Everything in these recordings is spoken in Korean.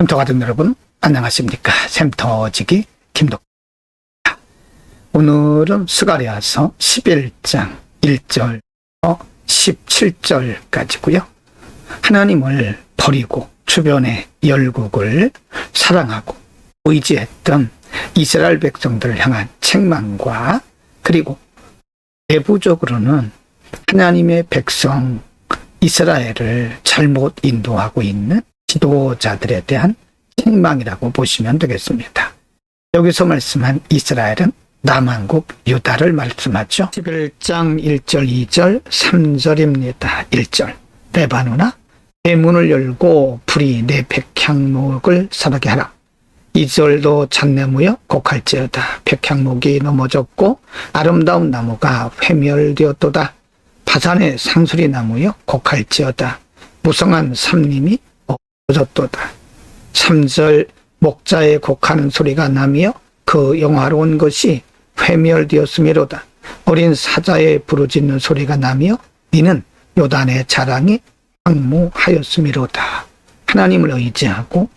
샘터 가족 여러분 안녕하십니까? 샘터지기 김덕. 오늘은 스가리아서 11장 1절 17절까지고요. 하나님을 버리고 주변의 열국을 사랑하고 의지했던 이스라엘 백성들을 향한 책망과 그리고 내부적으로는 하나님의 백성 이스라엘을 잘못 인도하고 있는 지도자들에 대한 책망이라고 보시면 되겠습니다. 여기서 말씀한 이스라엘은 남한국 유다를 말씀하죠. 11장 1절, 2절, 3절입니다. 1절. 레바노나 내 문을 열고 불이 내 백향목을 사르게 하라. 2절도 잣나무여 곡할지어다. 백향목이 넘어졌고 아름다운 나무가 회멸되었도다. 바산의 상수리 나무여 곡할지어다. 무성한 삼림이 없어졌도다. 3절 목자의 곡하는 소리가 나며 그 영화로운 것이 회멸되었음이로다. 어린 사자의 부르짖는 소리가 나며 이는 요단의 자랑이 황무하였음이로다. 하나님을 의지하고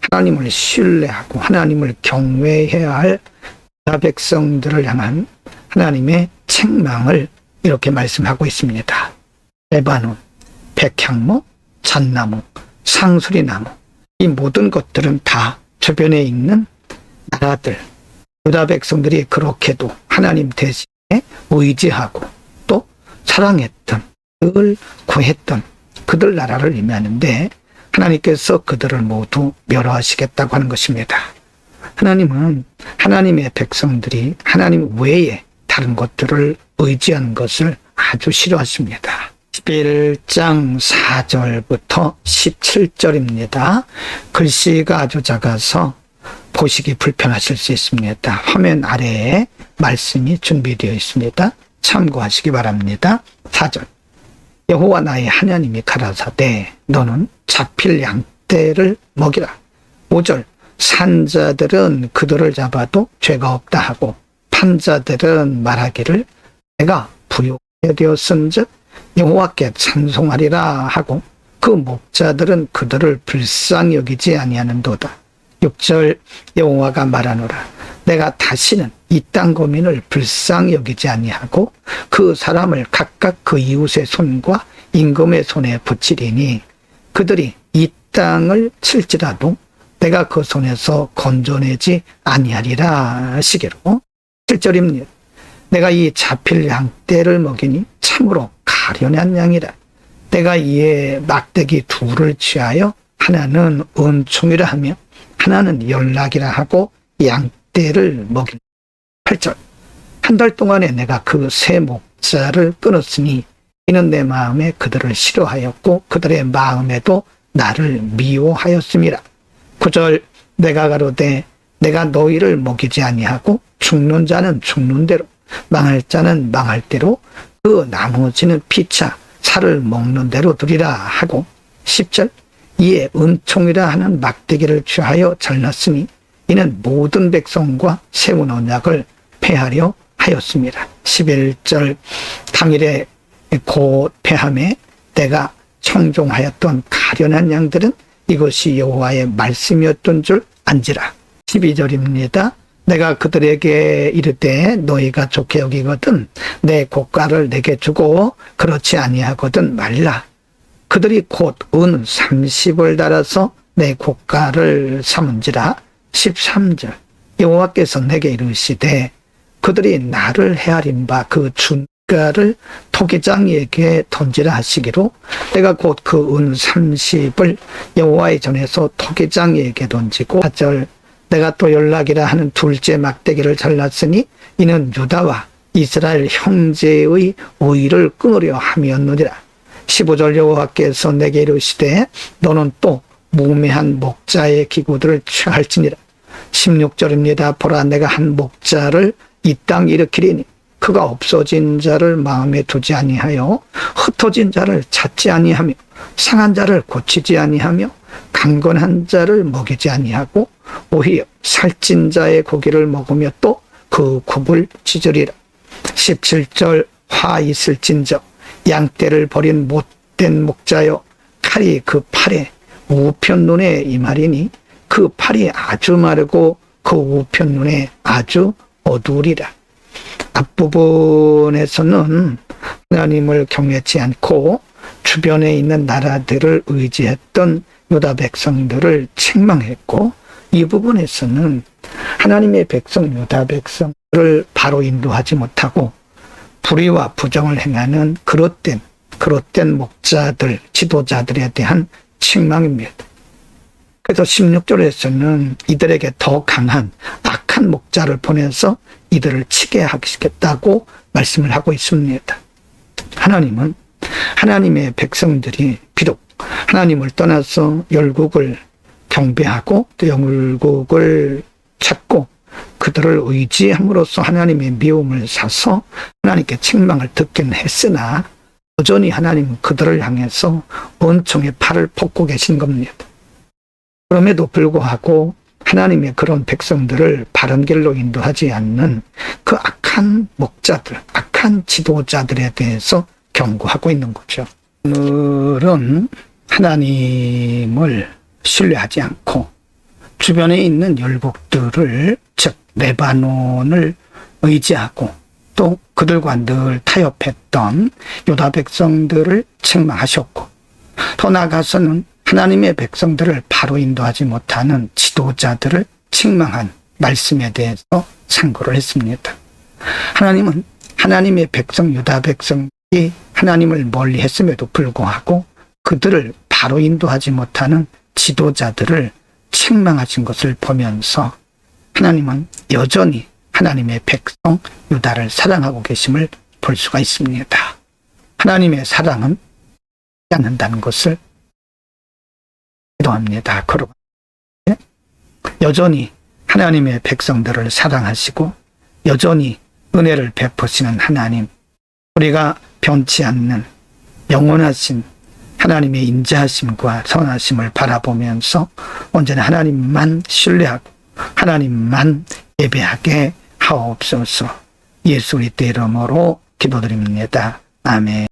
하나님을 신뢰하고 하나님을 경외해야 할나 백성들을 향한 하나님의 책망을 이렇게 말씀하고 있습니다. 레바논, 백향목, 잣나무, 상수리나무 이 모든 것들은 다 주변에 있는 나라들 유다 백성들이 그렇게도 하나님 대신에 의지하고 또 사랑했던 늘 구했던 그들 나라를 의미하는데 하나님께서 그들을 모두 멸하시겠다고 하는 것입니다. 하나님은 하나님의 백성들이 하나님 외에 다른 것들을 의지하는 것을 아주 싫어하십니다. 11장 4절부터 17절입니다. 글씨가 아주 작아서 보시기 불편하실 수 있습니다. 화면 아래에 말씀이 준비되어 있습니다. 참고하시기 바랍니다. 4절. 여호와 나의 하나님이 가라사대 너는 잡힐 양떼를 먹이라. 5절. 산자들은 그들을 잡아도 죄가 없다 하고 판자들은 말하기를 내가 부유하게 되었은즉 여호와께 찬송하리라 하고 그 목자들은 그들을 불쌍히 여기지 아니하는도다. 6절 여호와가 말하노라 내가 다시는 이땅 거민을 불쌍히 여기지 아니하고 그 사람을 각각 그 이웃의 손과 임금의 손에 붙이리니 그들이 이 땅을 칠지라도 내가 그 손에서 건져내지 아니하리라 하시기로 7절입니다. 내가 이 잡힐 양떼를 먹이니 참으로 가련한 양이라. 내가 이에 막대기 둘을 취하여 하나는 은총이라 하며 하나는 연락이라 하고 양떼를 먹인 8절. 한 달 동안에 내가 그 세 목자를 끊었으니 이는 내 마음에 그들을 싫어하였고 그들의 마음에도 나를 미워하였음이라. 9절. 내가 가로되 내가 너희를 먹이지 아니하고 죽는 자는 죽는 대로 망할 자는 망할 대로 그 나머지는 피차 살을 먹는 대로 두리라 하고 10절 이에 은총이라 하는 막대기를 취하여 잘랐으니 이는 모든 백성과 세운 언약을 폐하려 하였습니다. 11절 당일에 곧 폐함에 내가 청종하였던 가련한 양들은 이것이 여호와의 말씀이었던 줄 안지라. 12절입니다. 내가 그들에게 이르되 너희가 좋게 여기거든 내 고가를 내게 주고 그렇지 아니하거든 말라. 그들이 곧 은 30을 달아서 내 고가를 삼은지라. 13절. 여호와께서 내게 이르시되 그들이 나를 헤아린 바 그 준가를 토기장에게 던지라 하시기로. 내가 곧 그 은 30을 여호와의 전에서 토기장에게 던지고 4절 내가 또 연락이라 하는 둘째 막대기를 잘랐으니 이는 유다와 이스라엘 형제의 오이를 끊으려 함이었느니라. 15절 여호와께서 내게 이르시되 너는 또 무매한 목자의 기구들을 취할지니라. 16절입니다. 보라 내가 한 목자를 이 땅 일으키리니 그가 없어진 자를 마음에 두지 아니하여 흩어진 자를 찾지 아니하며 상한 자를 고치지 아니하며 강건한 자를 먹이지 아니하고 오히려 살찐 자의 고기를 먹으며 또 그 굽을 찢으리라. 17절 화 있을진저 양떼를 버린 못된 목자여 칼이 그 팔에 우편 눈에 임하리니 그 팔이 아주 마르고 그 우편 눈에 아주 어두우리라. 앞부분에서는 하나님을 경외치 않고 주변에 있는 나라들을 의지했던 유다 백성들을 책망했고 이 부분에서는 하나님의 백성 유다 백성을 바로 인도하지 못하고 불의와 부정을 행하는 그릇된 그릇된 목자들 지도자들에 대한 책망입니다. 그래서 16절에서는 이들에게 더 강한 악한 목자를 보내서 이들을 치게 하겠다고 말씀을 하고 있습니다. 하나님은 하나님의 백성들이 비록 하나님을 떠나서 열국을 경배하고 또 열국을 찾고 그들을 의지함으로써 하나님의 미움을 사서 하나님께 책망을 듣긴 했으나 여전히 하나님은 그들을 향해서 은총의 팔을 뻗고 계신 겁니다. 그럼에도 불구하고 하나님의 그런 백성들을 바른 길로 인도하지 않는 그 악한 목자들, 악한 지도자들에 대해서 경고하고 있는 거죠. 오늘은 하나님을 신뢰하지 않고 주변에 있는 열국들을 즉 레바논을 의지하고 또 그들과 늘 타협했던 유다 백성들을 책망하셨고 더 나아가서는 하나님의 백성들을 바로 인도하지 못하는 지도자들을 책망한 말씀에 대해서 상고를 했습니다. 하나님은 하나님의 백성 유다 백성이 하나님을 멀리 했음에도 불구하고 그들을 바로 인도하지 못하는 지도자들을 책망하신 것을 보면서 하나님은 여전히 하나님의 백성 유다를 사랑하고 계심을 볼 수가 있습니다. 하나님의 사랑은 않는다는 것을 기도합니다. 그러고 여전히 하나님의 백성들을 사랑하시고 여전히 은혜를 베푸시는 하나님, 우리가 변치 않는 영원하신 하나님의 인자하심과 선하심을 바라보면서 언제나 하나님만 신뢰하고 하나님만 예배하게 하옵소서. 예수 그리스도 이름으로 기도드립니다. 아멘.